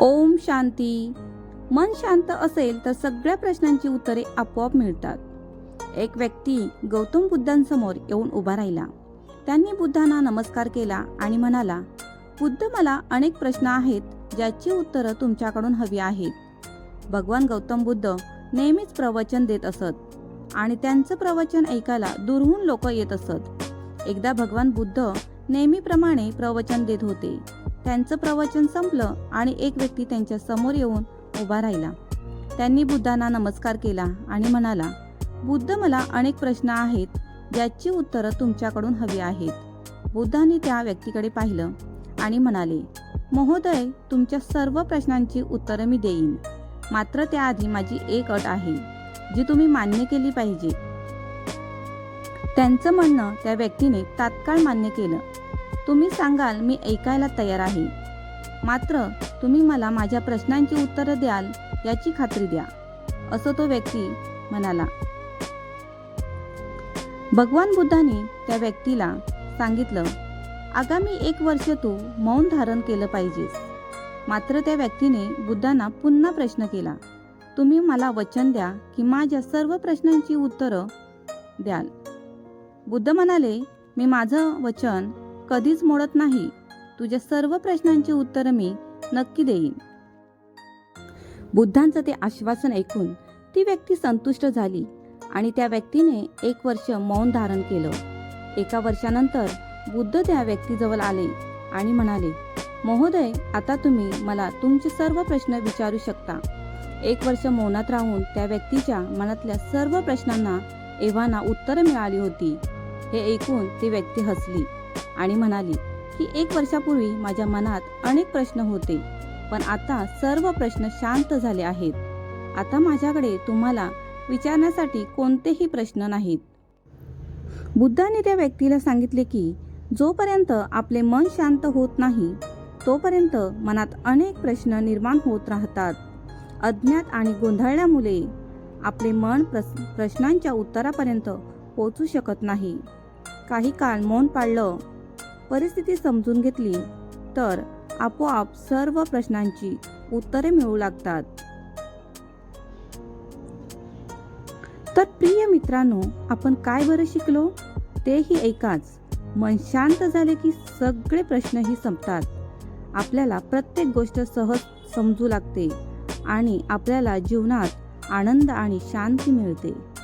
ओम शांती. मन शांत असेल तर सगळ्या प्रश्नांची उत्तरे आपोआप मिळतात. एक व्यक्ती गौतम बुद्धांसमोर येऊन उभा राहिला. त्यांनी बुद्धांना नमस्कार केला आणि म्हणाला बुद्ध मला अनेक प्रश्न आहेत ज्याची उत्तरं तुमच्याकडून हवी आहेत. भगवान गौतम बुद्ध नेहमीच प्रवचन देत असत आणि त्यांचं प्रवचन ऐकायला दूरहून लोक येत असत. एकदा भगवान बुद्ध नेहमीप्रमाणे प्रवचन देत होते. त्यांचं प्रवचन संपलं आणि एक व्यक्ती त्यांच्यासमोर येऊन उभा राहिला. त्यांनी बुद्धांना नमस्कार केला आणि म्हणाला बुद्ध मला अनेक प्रश्न आहेत ज्याची उत्तरं तुमच्याकडून हवी आहेत. बुद्धांनी त्या व्यक्तीकडे पाहिलं आणि म्हणाले महोदय तुमच्या सर्व प्रश्नांची उत्तरं मी देईन. मात्र त्याआधी माझी एक अट आहे जी तुम्ही मान्य केली पाहिजे. त्यांचं म्हणणं त्या व्यक्तीने तात्काळ मान्य केलं. तुम्ही सांगाल मी ऐकायला तयार आहे. मात्र तुम्ही मला माझ्या प्रश्नांची उत्तरं द्याल याची खात्री द्या असं तो व्यक्ती म्हणाला. भगवान बुद्धाने त्या व्यक्तीला सांगितलं आगामी एक वर्ष तू मौन धारण केलं पाहिजेस. मात्र त्या व्यक्तीने बुद्धांना पुन्हा प्रश्न केला तुम्ही मला वचन द्या की माझ्या सर्व प्रश्नांची उत्तरं द्याल. बुद्ध म्हणाले मी माझं वचन कधीच मोडत नाही. तुझ्या सर्व प्रश्नांची उत्तरं मी नक्की देईन. बुद्धांचं ते आश्वासन ऐकून ती व्यक्ती संतुष्ट झाली आणि त्या व्यक्तीने एक वर्ष मौन धारण केलं. एका वर्षानंतर बुद्ध त्या व्यक्तीजवळ आले आणि म्हणाले महोदय आता तुम्ही मला तुमचे सर्व प्रश्न विचारू शकता. एक वर्ष मौनात राहून त्या व्यक्तीच्या मनातल्या सर्व प्रश्नांना एव्हाना उत्तरं मिळाली होती. हे ऐकून ती व्यक्ती हसली. आणि म्हणाली की एक वर्षापूर्वी माझ्या मनात अनेक प्रश्न होते पण आता सर्व प्रश्न शांत झाले आहेत. आता माझ्याकडे तुम्हाला विचारण्यासाठी कोणतेही प्रश्न नाहीत. बुद्धाने त्या व्यक्तीला सांगितले की जोपर्यंत आपले मन शांत होत नाही तोपर्यंत मनात अनेक प्रश्न निर्माण होत राहतात. अज्ञात आणि गोंधळल्यामुळे आपले मन प्रस प्रश्नांच्या उत्तरापर्यंत पोचू शकत नाही. काही काळ मौन पाळलं परिस्थिती समजून घेतली तर आपोआप सर्व प्रश्नांची उत्तरे मिळू लागतात. तर प्रिय मित्रांनो आपण काय बरं शिकलो? तेही ऐकाच मन शांत झाले की सगळे प्रश्नही संपतात. आपल्याला प्रत्येक गोष्ट सहज समजू लागते आणि आपल्याला जीवनात आनंद आणि शांती मिळते.